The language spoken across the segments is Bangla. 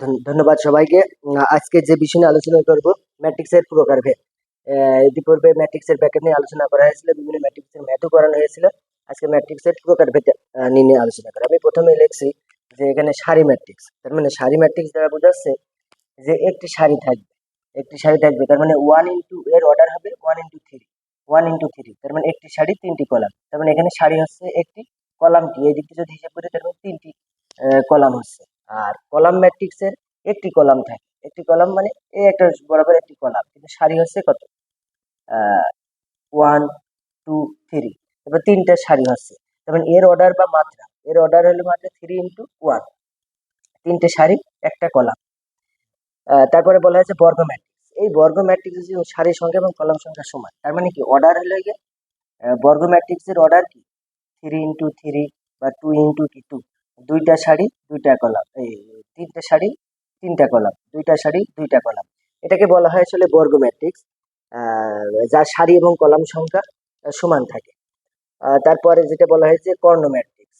ধন্য- ধন্যবাদ সবাইকে। আজকে যে বিষয় নিয়ে আলোচনা করব ম্যাট্রিক্সের প্রকারভেদ ইতিপূর্বে ম্যাট্রিক্সের ব্যাখ্যা নিয়ে আলোচনা করা হয়েছিল, বিভিন্ন ম্যাট্রিক্সের ম্যাথও করানো হয়েছিল। আজকে ম্যাট্রিক্সের প্রকারভেদ নিয়ে আলোচনা করা। আমি প্রথমে লিখছি যে এখানে সারি ম্যাট্রিক্স তার মানে সারি ম্যাট্রিক্স দ্বারা বোঝাচ্ছে যে একটি সারি থাকবে। একটি সারি থাকবে, তার মানে ওয়ান ইন্টু এর অর্ডার হবে one into three one into three তার মানে একটি সারি, তিনটি কলাম। তার মানে এখানে সারি হচ্ছে একটি কলামটি, এই দিকটি যদি হিসাব করি, তার মানে তিনটি কলাম হচ্ছে। আর কলাম ম্যাট্রিক্সের একটি কলাম থাকে। একটি কলাম মানে এই একটা বরাবর একটি কলাম। কিন্তু সারি হচ্ছে কত? ওয়ান টু থ্রি তারপর তিনটা সারি হচ্ছে। তারপর এর অর্ডার বা মাত্রা। এর অর্ডার হলো মাত্রা থ্রি ইন্টু ওয়ান তিনটে সারি, একটা কলাম। তারপরে বলা হয়েছে বর্গ ম্যাট্রিক্স এই বর্গ ম্যাট্রিক্স সারি সংখ্যা এবং কলাম সংখ্যা সমান, তার মানে কি? অর্ডার হলো গিয়ে বর্গ ম্যাট্রিক্সের অর্ডার কি? থ্রি ইন্টু থ্রি বা টু ইন্টু কি টু দুইটা সারি দুইটা কলাম। এই, তিনটা সারি তিনটা কলাম। দুইটা সারি দুইটা কলাম। এটাকে বলা হয় আসলে বর্গ ম্যাট্রিক্স যার সারি এবং কলাম সংখ্যা সমান থাকে। তারপরে যেটা বলা হয়েছে কর্ণ ম্যাট্রিক্স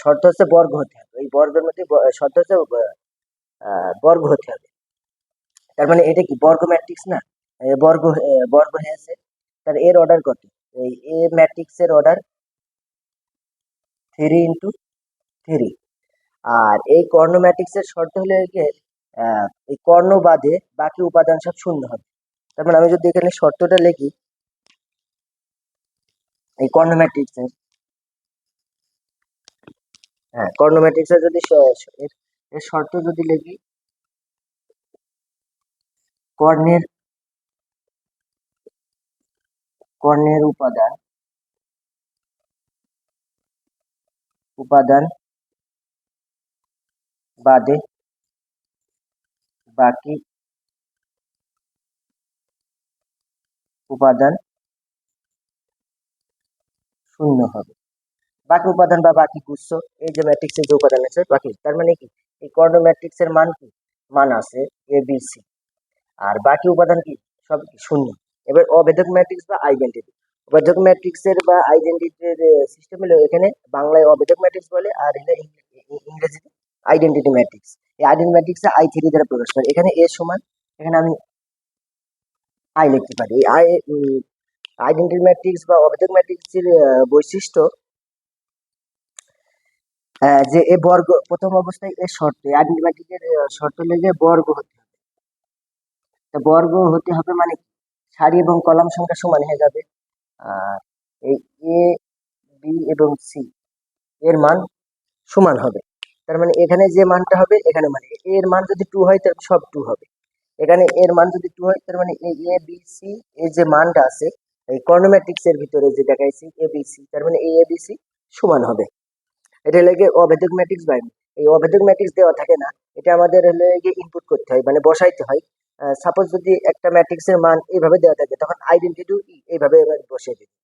শর্ত হচ্ছে বর্গ হতে হবে। ওই বর্গের মধ্যে শর্ত হচ্ছে বর্গ হতে হবে। তার মানে এটা কি বর্গ ম্যাট্রিক্স না বর্গ বর্গ হয়েছে তার এর অর্ডার কত? এই এ ম্যাট্রিক্স এর অর্ডার থ্রি ইন্টু থ্রি আর এই কর্ণ ম্যাট্রিক্স এর শর্ত হলে এই কর্ণ বাদে বাকি উপাদান সব শূন্য হবে। তার মানে আমি যদি এখানে শর্তটা লিখি, এই কর্ণ ম্যাট্রিক্স এর হ্যাঁ কর্ণ ম্যাট্রিক্স এর যদি এর শর্ত যদি লিখি, কর্ণের কর্ণের উপাদান উপাদান বাদে বাকি উপাদান শূন্য হবে। বাকি উপাদান বা বাকি গুচ্ছ, এই যে ম্যাট্রিক্সের যে উপাদান আছে, বাকি, তার মানে কি? এই কর্ণ ম্যাট্রিক্সের মান কি? মান আছে এ বি সি আর বাকি উপাদান কি? সব শূন্য। এবার অভেদক ম্যাট্রিক্স বা আইডেন্টিটি অভেদক ম্যাট্রিক্সের বা আইডেন্টিটির সিস্টেম হলো এখানে বাংলায় অভেদক ম্যাট্রিক্স বলে, আর ইংরেজিতে আইডেন্টিটি ম্যাট্রিক্স এই আইডেন্টি ম্যাট্রিক্সে আই থ্রি দ্বারা প্রকাশ করে। এখানে এ সমান, এখানে আমি আই লিখতে পারি। এই আই আইডেন্টিটি ম্যাট্রিক্স বা অভেদক ম্যাট্রিক্সের বৈশিষ্ট্য যে এ বর্গ, প্রথম অবস্থায় এ শর্ত আইডেন্টি ম্যাট্রিক্সের শর্ত লেগে বর্গ হতে হবে। বর্গ হতে হবে মানে? সারি এবং কলাম সংখ্যা সমান হয়ে যাবে এই এ বি এবং সি এর মান সমান হবে। তার মানে এখানে যে মানটা হবে, এখানে মানে এর মান যদি টু হয়, তাহলে সব টু হবে। এখানে এর মান যদি টু হয়, তার মানে এ বি সি এর যে মানটা আছে, এই কর্নোম্যাট্রিক্স এর ভিতরে যে দেখাইছি এ বি সি তার মানে এ এ বি সি সমান হবে। এটা লাগে অভেদক ম্যাট্রিক্স বাই এই অভেদক ম্যাট্রিক্স দেওয়া থাকে না, এটা আমাদের হলে গিয়ে ইনপুট করতে হয় মানে বসাইতে হয়। সাপোজ যদি একটা ম্যাট্রিক্সের মান এইভাবে দেওয়া থাকে, তখন আইডেন্টিটি এইভাবে এবার বসিয়ে দিতে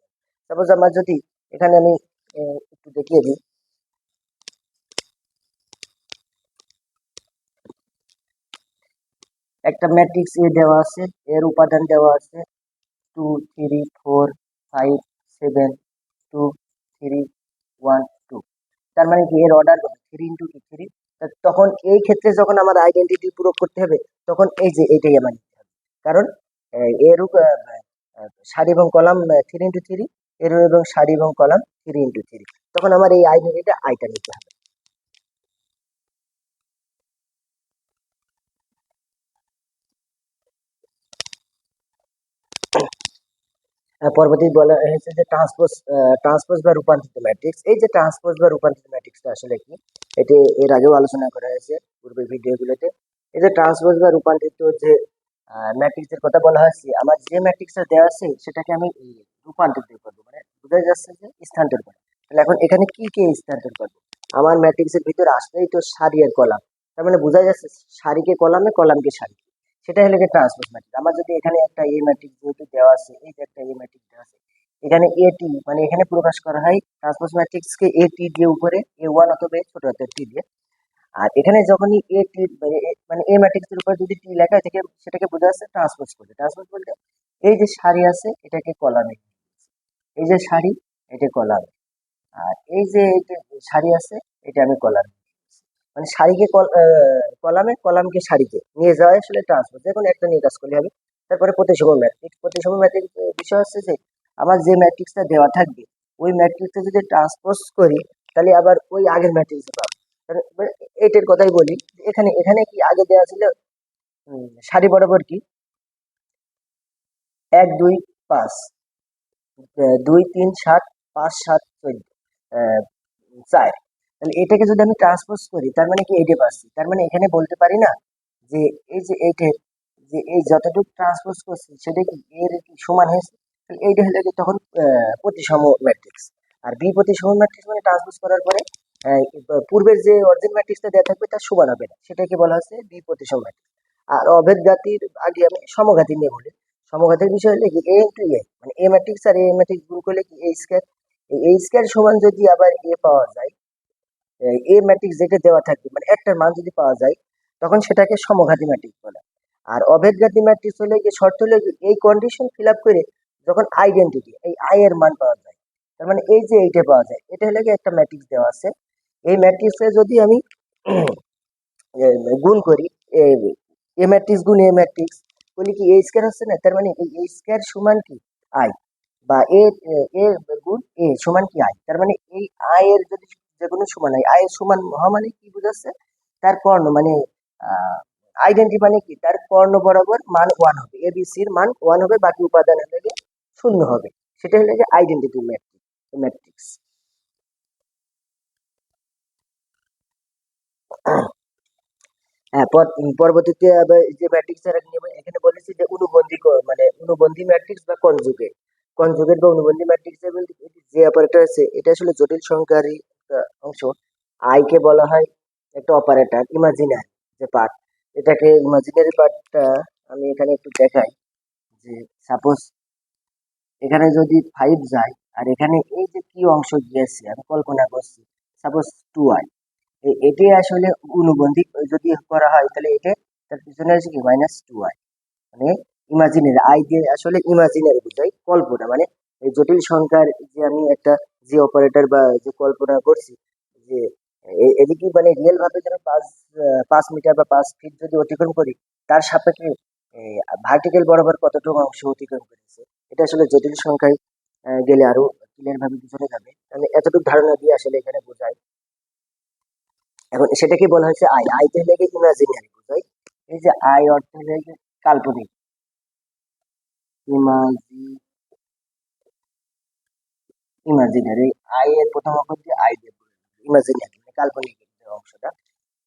সাপোজ আমার যদি এখানে আমি একটু দেখিয়ে দিই। একটা ম্যাট্রিক্স এ দেওয়া আছে, এর উপাদান দেওয়া আছে two three four five seven two three one two তার মানে কি? এর order three into two three তখন এই ক্ষেত্রে যখন আমার আইডেন্টিটি প্রয়োগ করতে হবে, তখন এই যে এটাই আমার নিতে হবে। কারণ এর সারি এবং কলাম থ্রি ইন্টু থ্রি এর এবং সারি এবং কলাম থ্রি ইন্টু থ্রি তখন আমার এই আইডেন্টিটা আইটা নিতে হবে। পরবর্তী বলা হয়েছে যে ট্রান্সপোজ ট্রান্সপোজ বা রূপান্তরিত ম্যাট্রিক্স এই যে ট্রান্সপোজ বা রূপান্তরিত ম্যাট্রিক্সটা আসলে কি? এটি এর আগেও আলোচনা করা হয়েছে পূর্বের ভিডিওগুলোতে। এই যে ট্রান্সপোজ বা রূপান্তরিত যে ম্যাট্রিক্সের কথা বলা হয়েছে, আমার যে ম্যাট্রিক্সটা দেওয়া আছে, সেটাকে আমি রূপান্তরিত করব। মানে বোঝা যাচ্ছে যে স্থানান্তর করা তাহলে এখন এখানে কি কি স্থানান্তর করব? আমার ম্যাট্রিক্সের ভিতরে আসলেই তো সারি আর কলাম। তার মানে বোঝা যাচ্ছে সারিকে কলামে কলামকে সারি। সেটা হলো গিয়ে ট্রান্সপোজ ম্যাট্রিক্স আমার যদি এখানে একটা এ ম্যাট্রিক্স যেহেতু দেওয়া আছে, এই যে একটা এ ম্যাট্রিক্স দেওয়া আছে, এখানে এটি মানে এখানে প্রকাশ করা হয় ট্রান্সপোজ ম্যাট্রিক্সকে এ টি দিয়ে উপরে এ ওয়ান অথবা ছোট হাতের টি দিয়ে। আর এখানে যখনই এ টি মানে এ ম্যাট্রিক্সের উপরে যদি টি লেখা থেকে সেটাকে বোঝা যাচ্ছে ট্রান্সপোজ করবে। ট্রান্সপোজ বলতে এই যে সারি আছে, এটাকে কলামে এই যে সারি এটা কলামে আর এই যে এই যে সারি আছে, এটা আমি কলামে মানে কল- কলামে, কলামকে সারিকে নিয়ে যাওয়া আসলে ট্রান্সপোজ যে কোনো একটা নিয়ে কাজ করলে হবে। তারপরে প্রতিসম ম্যাট্রিক্স প্রতিসম ম্যাট্রিক্স বিষয় হচ্ছে যে, আমার যে ম্যাট্রিক্সটা দেওয়া থাকবে, ওই ম্যাট্রিক্সটা যদি ট্রান্সপোজ করি, তাহলে আবার ওই আগের ম্যাট্রিক্স পাবো। মানে এইটার কথাই বলি, এখানে এখানে কি আগে দেওয়া ছিল? সারি বরাবর কি? এক, দুই, পাঁচ দুই, তিন, সাত, পাঁচ, সাত, চোদ্দ চার। তাহলে এটাকে যদি আমি ট্রান্সপোজ করি, তার মানে কি এইটে পাচ্ছি? তার মানে এখানে বলতে পারি না যে এই যে এইটের যে এই যতটুকু ট্রান্সপোজ করছি, সেটা কি এর কি সমান হয়েছে? তাহলে এইটা হলে কি তখন প্রতিসম ম্যাট্রিক্স আর বি প্রতিসম ম্যাট্রিক্স মানে ট্রান্সপোজ করার পরে পূর্বের যে অরিজিন ম্যাট্রিক্সটা দেওয়া থাকবে, তার সমান হবে না। সেটাকে বলা হচ্ছে বি প্রতিসম ম্যাট্রিক্স আর অভেদ জাতির আগে আমি সমঘাতী নিয়ে বলি। সমঘাতের বিষয় হলে কি এ ইন্টু এ মানে এ ম্যাট্রিক্স আর এ ম্যাট্রিক্স গুণ করলে কি এ স্কোয়ার এই স্কোয়ার সমান যদি আবার এ পাওয়া যায় এ ম্যাট্রিক্স যেটা দেওয়া থাকবে মানে একটার মান যদি পাওয়া যায়, তখন সেটাকে সমঘাতী ম্যাট্রিক্স বলে। আর অভেদঘাতী ম্যাট্রিক্স হলে কি শর্ত হলে এই কন্ডিশন ফিল আপ করে যখন আইডেন্টিটি এই আই এর মান পাওয়া যায়, তার মানে এই যে এইটা পাওয়া যায়, এটা হলে কি একটা ম্যাট্রিক্স দেওয়া আছে। এই ম্যাট্রিক্সে যদি আমি গুণ করি, এ ম্যাট্রিক্স গুণ এ ম্যাট্রিক্স বলি কি, এ স্কোয়ার হচ্ছে না, তার মানে এই স্কোয়ার সমান কি আই বা এ এ গুণ এ সমান কি আই তার মানে এই আই এর যদি যে কোনো সমান আই এর সমান হওয়া মানে কি বোঝাচ্ছে? তার কর্ণ মানে আইডেন্টি মানে কি? তার কর্ণ বরাবর মান ওয়ান হবে। এ বি সির মান ওয়ান হবে, বাকি উপাদান হলে শূন্য হবে। সেটা হলে যে আইডেন্টিটি ম্যাট্রিক্স হ্যাঁ পরবর্তীতে আবার যে ম্যাট্রিক্স এখানে বলেছি যে অনুবন্ধী মানে অনুবন্ধী ম্যাট্রিক্স বা কনজুগেট কনজুগেট বা অনুবন্ধী ম্যাট্রিক্স যে অপারেটর আছে, এটা আসলে জটিল সংখ্যারই একটা অংশ। আই কে বলা হয় একটা অপারেটর ইমাজিনারি যে পার্ট এটাকে ইমাজিনারি পার্টটা আমি এখানে একটু দেখাই যে সাপোজ এখানে যদি ফাইভ যায় আর এখানে এই যে কি অংশ গিয়েছে, আমি কল্পনা করছি সাপোজ টু আই এটি আসলে অনুবন্ধী যদি করা হয় তাহলে এটা তার পিছনে আছে কি? মাইনাস টু আই মানে ইমাজিনারি আই দিয়ে আসলে ইমাজিনারি বোঝাই কল্পনা মানে এই জটিল সংখ্যার যে আমি একটা যে অপারেটর বা যে কল্পনা করছি যে এদিকে মানে রিয়েল ভাবে যেন পাঁচ পাঁচ মিটার বা পাঁচ ফিট যদি অতিক্রম করি, তার সাপেক্ষে ভার্টিক্যাল বরাবর কতটুকু অংশ অতিক্রম করেছে? এটা আসলে জটিল সংখ্যায় গেলে আরও ক্লিয়ার ভাবে বুঝানো যাবে। আমি এতটুকু ধারণা দিয়ে আসলে এখানে বোঝাই। এখন সেটাকে বলা হয়েছে আই আইতে হলে কি ইমাজিনারি বোঝাই? এই যে আই অর্থ কি কাল্পনিক। ইমাজি ইমাজিনারি, আই এর প্রথম অক্ষর দিয়ে আই দিয়ে ইমাজিনারি মানে কাল্পনিক অংশটা।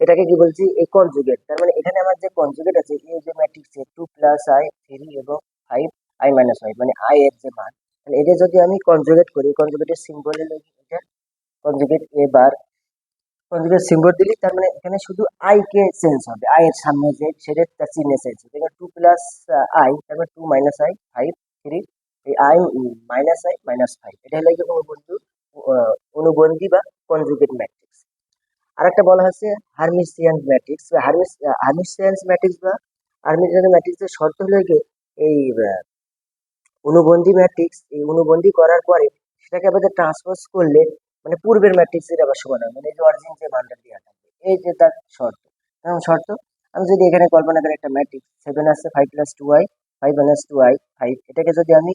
এটাকে কি বলছি? এই কনজুগেট তার মানে এখানে আমার যে কনজুগেট আছে এই যে ম্যাট্রিক্সে টু প্লাস আই থ্রি এবং ফাইভ আই মাইনাস ফাইভ মানে আই এর যে মান, তাহলে এটা যদি আমি কনজুগেট করি কনজুগেটের সিম্বল হলো এটা কনজুগেট এবার কনজুগেট সিম্বল দিলি, তার মানে এখানে শুধু আই কে চেঞ্জ হবে আই এর সামনে যে, সেটা তার চিহ্নে চেঞ্জ হবে। টু প্লাস আই তারপরে two minus I five three I minus I minus five এটা হলো কি অনুবন্ধু আহ, অনুবন্ধী বা কনজুগেট ম্যাট্রিক্স আরেকটা বলা হচ্ছে Hermitian matrix Hermes Hermitian matrix বা হার্মিসিয়ান ম্যাট্রিক্সের শর্ত হলো কি? এই অনুবন্ধী ম্যাট্রিক্স এই অনুবন্ধী করার পরে সেটাকে আবার ট্রান্সপোজ করলে মানে পূর্বের ম্যাট্রিক্সের আবার সমান হবে। মানে যে অরিজিন যে মানটা দেওয়া থাকবে এই যে তার শর্ত। এখন শর্ত আমি যদি এখানে কল্পনা করি একটা ম্যাট্রিক্স সেভেন আসছে five plus two I five minus two I five এটাকে যদি আমি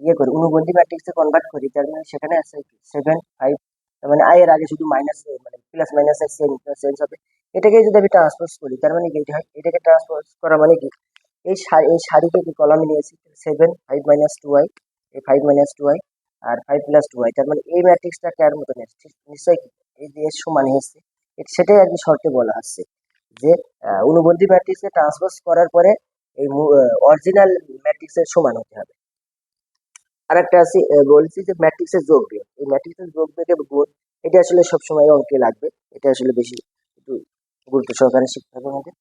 ইয়ে করি অনুবন্ধী ম্যাট্রিক্সে কনভার্ট করি তার মানে সেখানে আছে সেভেন ফাইভ মানে আই এর আগে শুধু মাইনাস মানে প্লাস মাইনাস এর চেঞ্জ হবে। এটাকে যদি আমি ট্রান্সপোজ করি, তার মানে কি? এটা হয়, এটাকে ট্রান্সপোজ করা মানে কি? এই এই সারিকে কি কলামে নিয়েছি seven five minus two I এই ফাইভ মাইনাস টু আই আর ফাইভ প্লাস টু আই তার মানে এই ম্যাট্রিক্সটা কার মতো এসছে? নিশ্চয়ই এই যে এর সমান এসছে সেটাই আর কি শর্তে বলা আছে যে অনুবন্ধী ম্যাট্রিক্সে ট্রান্সপোজ করার পরে এই অরিজিনাল ম্যাট্রিক্সের সমান হতে হবে। আরেকটা আছে বলছি যে ম্যাট্রিক্সের যোগ বিয়োগ এই ম্যাট্রিক্সের যোগ বিয়োগের গুণ, এটা আসলে সবসময় অঙ্কে লাগবে। এটা আসলে বেশি একটু গুরুত্ব সহকারে শিখতে হবে আমাদের।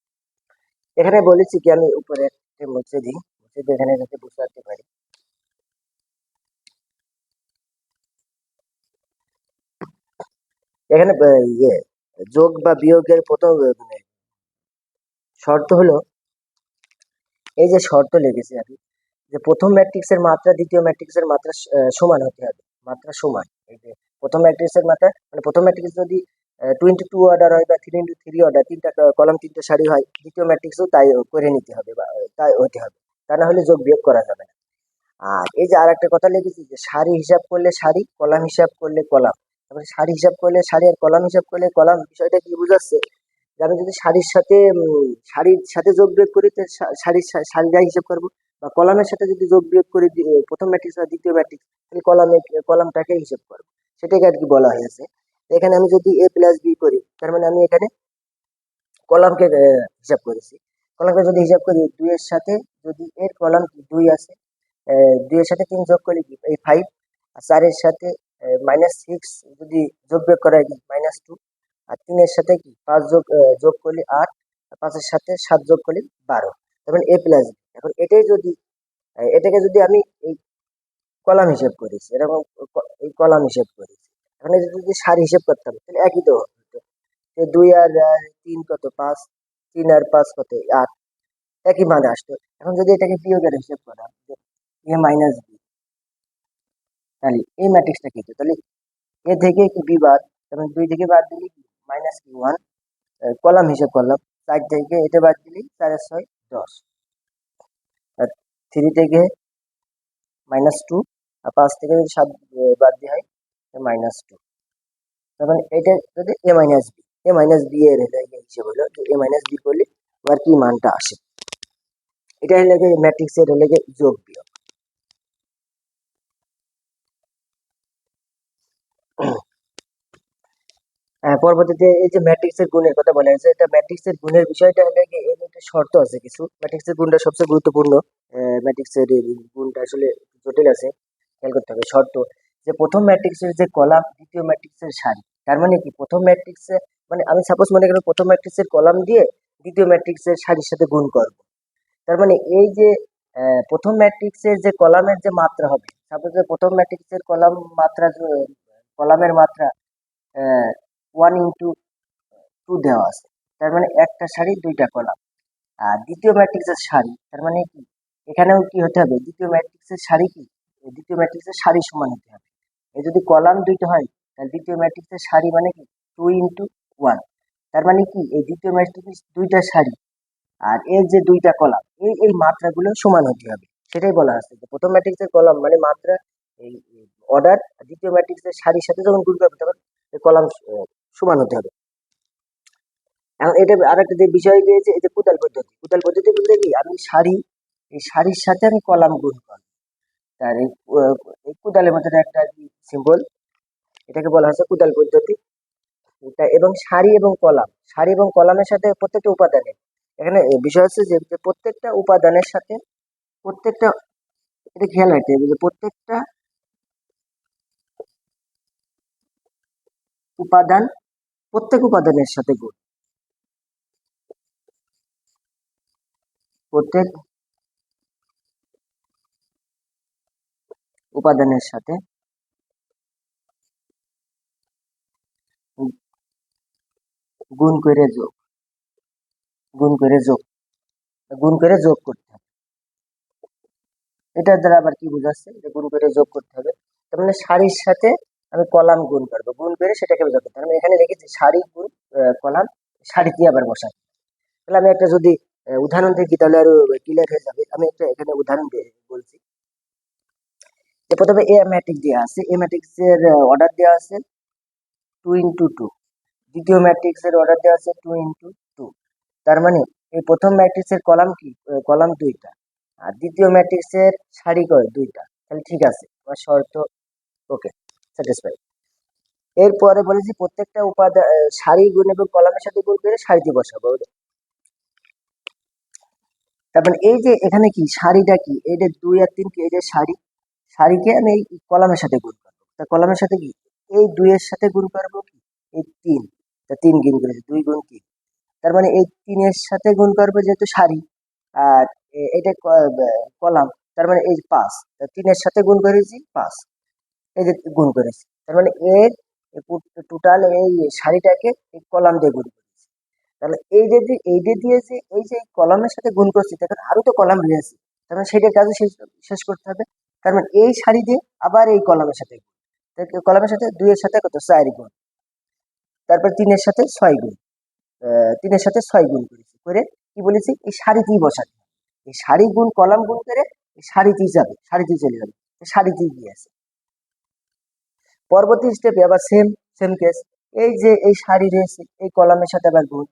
এখানে বলেছি কি, আমি উপরে একটা মুছে দিই। মুছে দিয়ে এখানে যাতে বুঝতে পারি এখানে ইয়ে যোগ বা বিয়োগের প্রথম মানে শর্ত হলো, এই যে শর্ত লেগেছে আর যে প্রথম ম্যাট্রিক্সের মাত্রা, দ্বিতীয় ম্যাট্রিক্সের মাত্রা সমান হতে হবে। মাত্রা সমান। এই যে প্রথম ম্যাট্রিক্সের মাত্রা মানে প্রথম ম্যাট্রিক্স যদি টু ইন্টু টু অর্ডার হয় বা থ্রি ইন্টু থ্রি অর্ডার তিনটা কলাম তিনটা সারি হয়, দ্বিতীয় ম্যাট্রিক্সও তাই করে নিতে হবে বা তাই হতে হবে। তা না হলে যোগ বিয়োগ করা যাবে না। আর এই যে আর একটা কথা লিখেছি যে সারি হিসাব করলে সারি কলাম হিসাব করলে কলাম তারপরে সারি হিসাব করলে সারি আর কলাম হিসাব করলে কলাম বিষয়টা কি বোঝাচ্ছে? যে আমি যদি সারির সাথে সারির সাথে যোগ বিয়োগ করি, তো সা- সারিটাই হিসাব করব বা কলামের সাথে যদি যোগ বিয়োগ করি প্রথম ম্যাট্রিক্স আর দ্বিতীয় ম্যাট্রিক্স তাহলে কলামে, কলামটাকে হিসাব করব। সেটাকে আর কি বলা হয়েছে। এখানে আমি যদি এ প্লাস বি করি, তার মানে আমি এখানে কলামকে হিসাব করেছি। কলামকে যদি হিসাব করি, দুইয়ের সাথে যদি এর কলাম দুই আছে দুইয়ের সাথে তিন যোগ করলে কি? এই ফাইভ আর চারের সাথে মাইনাস সিক্স যদি যোগ বিয়োগ করা কি? মাইনাস টু আর তিনের সাথে কি? পাঁচ যোগ যোগ করলে আট পাঁচের সাথে সাত যোগ করলে বারো। তখন এ প্লাস বি এখন এটাই যদি এটাকে যদি আমি এই কলাম হিসেব করেছি এরকম এই কলাম হিসেব করেছি এখানে যদি সারি হিসেব করতাম তাহলে একই তো হতো দুই আর তিন কত পাঁচ? তিন আর পাঁচ কত? আট। একই মান আসতো। এখন যদি এটাকে বিয়োগের হিসেব করা এ মাইনাস বি তাহলে এই ম্যাট্রিক্সটা কি হতো? তাহলে এ থেকে কি বি বাদ? এবং দুই থেকে বাদ দিলে কি? মাইনাস কি ওয়ান কলাম হিসেব করলাম। চার থেকে এটা বাদ দিলে চার ছয়, দশ। থ্রি থেকে মাইনাস টু আর পাঁচ থেকে যদি সাত বাদ দিয়ে হয় মাইনাস টু তখন এটা যদি A minus B A minus B এর হিসেব হলো যে এ মাইনাস বি করলে আমার কি মানটা আসে? এটা হলে ম্যাট্রিক্সের হলে যোগ বিয়োগ। পরবর্তীতে এই যে ম্যাট্রিক্সের গুণের কথা বলা হয়েছে এটা ম্যাট্রিক্সের গুণের বিষয়টা হলো কি এর একটা শর্ত আছে কিছু ম্যাট্রিক্সের গুণটা সবচেয়ে গুরুত্বপূর্ণ ম্যাট্রিক্সের গুণটা আসলে জটিল আছে খেয়াল করতে হবে শর্ত যে প্রথম ম্যাট্রিক্সের যে কলাম দ্বিতীয় ম্যাট্রিক্সের সারি তার মানে কি প্রথম ম্যাট্রিক্সে মানে আমি সাপোজ মনে করি প্রথম ম্যাট্রিক্সের কলাম দিয়ে দ্বিতীয় ম্যাট্রিক্সের সারির সাথে গুণ করব তার মানে এই যে প্রথম ম্যাট্রিক্সের যে কলামের যে মাত্রা হবে সাপোজ প্রথম ম্যাট্রিক্সের কলাম মাত্রা কলামের মাত্রা ওয়ান ইন্টু টু দেওয়া আছে। তার মানে একটা সারি দুইটা কলাম। আর দ্বিতীয় ম্যাট্রিক্সের সারি তার মানে কি? এখানেও কি হতে হবে? দ্বিতীয় ম্যাট্রিক্সের সারি কি? দ্বিতীয় ম্যাট্রিক্সের সারি সমান হতে হবে। এই যদি কলাম দুইটা হয়, তাহলে দ্বিতীয় ম্যাট্রিক্সের সারি মানে কি? টু ইন্টু ওয়ান তার মানে কি? এই দ্বিতীয় ম্যাট্রিক্স দুইটা সারি আর এর যে দুইটা কলাম, এই এই মাত্রাগুলো সমান হতে হবে। সেটাই বলা আছে যে প্রথম ম্যাট্রিক্সের কলাম মানে মাত্রা, এই অর্ডার দ্বিতীয় ম্যাট্রিক্সের সারির সাথে যখন গুণ করবে, তখন কলাম সমান হতে হবে। এখন এটা আরেকটা যে বিষয় দিয়েছে যে কুদাল পদ্ধতি। কুদাল পদ্ধতি বলতে কি? আমি সারি এই সারির সাথে আমি কলাম গুণ করব তার এই কুদালের মধ্যে একটা সিম্বল এটাকে বলা হচ্ছে কুদাল পদ্ধতি। এটা এবং সারি এবং কলাম। সারি এবং কলামের সাথে প্রত্যেকটা উপাদানের, এখানে বিষয় হচ্ছে যে প্রত্যেকটা উপাদানের সাথে প্রত্যেকটা, এটা খেয়াল রাখতে হবে যে প্রত্যেকটা উপাদান প্রত্যেক উপাদানের সাথে গুণ। প্রত্যেক উপাদানের সাথে গুণ করে যোগ। গুণ করে যোগ। গুণ করে যোগ করতে হবে। এটার দ্বারা আবার কি বোঝাচ্ছে? যে গুণ করে যোগ করতে হবে। তার মানে সারির সাথে আমি কলাম গুণ করব। গুণ করে সেটাকে যোগ করতে আমি এখানে লিখেছি সারি গুণ কলাম কলাম সারিতে আবার বসাই তাহলে আমি একটা যদি উদাহরণ দেখি তাহলে আরও ক্লিয়ার হয়ে যাবে। আমি একটা এখানে উদাহরণ বলছি। প্রথমে এ ম্যাট্রিক্স দেওয়া আছে। এ ম্যাট্রিক্স এর অর্ডার দেওয়া আছে টু ইন্টু টু দ্বিতীয় ম্যাট্রিক্স এর অর্ডার দেওয়া আছে টু ইন্টু টু তার মানে এই প্রথম ম্যাট্রিক্স এর কলাম কি? কলাম দুইটা। আর দ্বিতীয় ম্যাট্রিক্স এর সারি কয়? দুইটা। তাহলে ঠিক আছে। আমার শর্ত ওকে স্যাটিসফাই এরপরে বলেছি প্রত্যেকটা উপাদান সারি গুণ এবং কলামের সাথে গুণ করে সারিতে বসাবো। তারপরে এই যে এখানে কি সারিটা কি? এই যে দুই আর তিন কি, এই যে সারি সারিকে আমি এই কলামের সাথে গুণ করব। তা কলামের সাথে কি? এই দুইয়ের সাথে গুণ করব কি? এই তিন। তা তিন গুণ করেছি দুই গুণ তিন। তার মানে এই তিনের সাথে গুণ করব যেহেতু সারি আর এটা কলাম। তার মানে এই পাঁচ। তিনের সাথে গুণ করেছি পাঁচ। যে গুণ করেছি। তার মানে এর টোটাল এই শাড়িটাকে এই কলাম দিয়ে গুণ করেছি। তাহলে এই যে এই যে দিয়ে যে এই যে কলামের সাথে গুণ করছি তখন আরও তো কলাম রয়েছে। তার মানে সেটার কাজে শেষ শেষ করতে হবে। তার মানে এই শাড়ি দিয়ে আবার এই কলামের সাথে কলামের সাথে দুইয়ের সাথে কত? চার গুণ। তারপর তিনের সাথে ছয় গুণ। তিনের সাথে ছয় গুণ করেছি। করে কি বলেছি? এই সারিতেই বসাতে। এই শাড়ি গুণ, কলাম গুণ করে এই সারিতেই যাবে সারিতেই চলে যাবে। সারিতেই গিয়ে আছে। পরবর্তী স্টেপে আবার সেম সেম কেস এই যে এই শাড়ি রয়েছে এই কলামের সাথে আবার গুণ।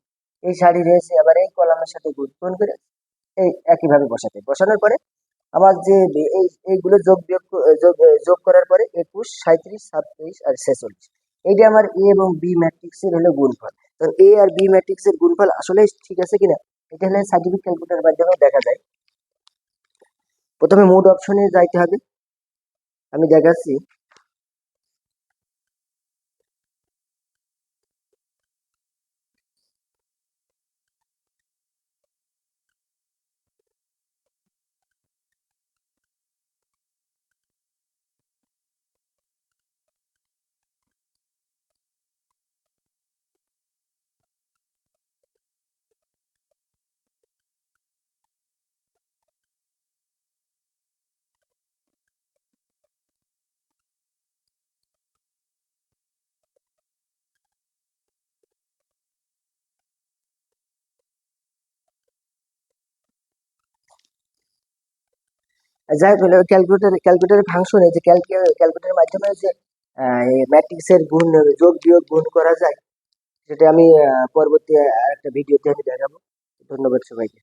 এই শাড়ি রয়েছে আবার এই কলামের সাথে গুণ। গুণ করে এই একইভাবে বসাতে। বসানোর পরে আমার যে এই, এইগুলো যোগ বিয়োগ যোগ করার পরে একুশ সাঁত্রিশ সাতত্রিশ আর ছেচল্লিশ। এইটা আমার এ এবং বি ম্যাট্রিক্সের হলো গুণফল। তো এ আর বি ম্যাট্রিক্সের গুণফল আসলে ঠিক আছে কিনা? এটা হলে সার্টিফিক ক্যালকুলেটার মাধ্যমে দেখা যায়। প্রথমে মোড অপশনে যাইতে হবে। আমি দেখাচ্ছি। যাই হোক ক্যালকুলেটার ক্যালকুলেটার ফাংশন এই যে ক্যালকুলেটারের মাধ্যমে যে ম্যাট্রিক্সের গুণ, যোগ, বিয়োগ, গুণ করা যায়, সেটা আমি পরবর্তী একটা ভিডিওতে আমি দেখাবো। ধন্যবাদ সবাইকে।